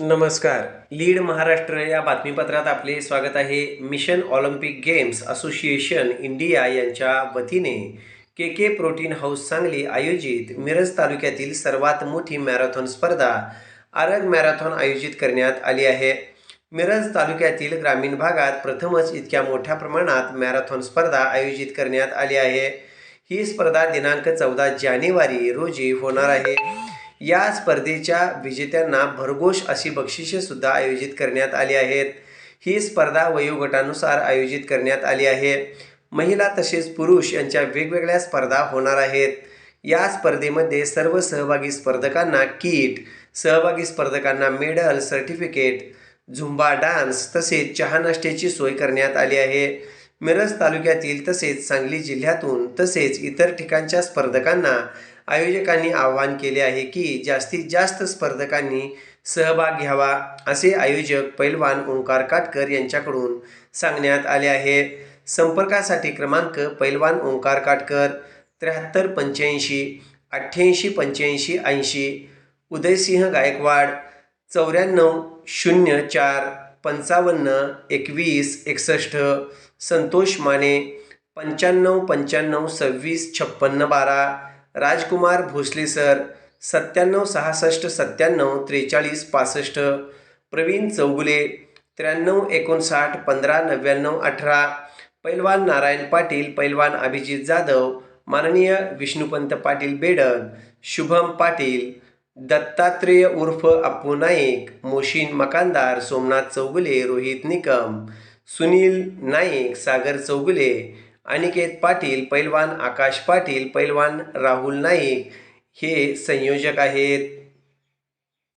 नमस्कार. लीड महाराष्ट्र या बातमीपत्रात आपले स्वागत आहे. Mission olympic games association India यांच्या वतीने K K protein house Sangli आयोजित मिरज तालुक्यातील सर्वात मोठी मॅरेथॉन स्पर्धा आरग मॅरेथॉन आयोजित करण्यात आली आहे. मिरज तालुक्यातील ग्रामीण भागात प्रथमच इतक्या मोठ्या प्रमाणात मॅरेथॉन स्पर्धा आयोजित करण्यात आली आहे. ही स्पर्धा दिनांक चौदा जानेवारी रोजी होणार आहे. या स्पर्धेच्या विजेत्यांना भरघोष अशी बक्षिसेसुद्धा आयोजित करण्यात आली आहेत. ही स्पर्धा वयोगटानुसार आयोजित करण्यात आली आहे. महिला तसेच पुरुष यांच्या वेगवेगळ्या स्पर्धा होणार आहेत. या स्पर्धेमध्ये सर्व सहभागी स्पर्धकांना किट सहभागी स्पर्धकांना मेडल सर्टिफिकेट झुंबा डान्स तसेच चहा नाश्त्याची सोय करण्यात आली आहे. मिरज तालुक्यातील तसेच सांगली जिल्ह्यातून तसेच इतर ठिकाणच्या स्पर्धकांना आयोजकांनी आवाहन केले आहे की जास्तीत जास्त स्पर्धकांनी सहभाग घ्यावा असे आयोजक पैलवान ओंकार काटकर यांच्याकडून सांगण्यात आले आहे. संपर्कासाठी क्रमांक पैलवान ओंकार काटकर त्र्याहत्तर पंच्याऐंशी अठ्ठ्याऐंशी पंच्याऐंशी ऐंशी उदयसिंह गायकवाड चौऱ्याण्णव शून्य चार पंचावन्न एकवीस एकसष्ट संतोष माने पंच्याण्णव पंच्याण्णव सव्वीस छप्पन्न बारा राजकुमार भोसले सर सत्त्याण्णव सहासष्ट सत्त्याण्णव त्रेचाळीस पासष्ट प्रवीण चौगुले त्र्याण्णव एकोणसाठ पंधरा नव्याण्णव अठरा पैलवान नारायण पाटील पैलवान अभिजित जाधव माननीय विष्णुपंत पाटील बेडग शुभम पाटील दत्तात्रेय उर्फ अप्पू नाईक मोशीन मकानदार सोमनाथ चौगुले रोहित निकम सुनील नाईक सागर चौगुले अनिकेत पाटील पैलवान आकाश पाटील पैलवान राहुल नाईक हे संयोजक आहेत.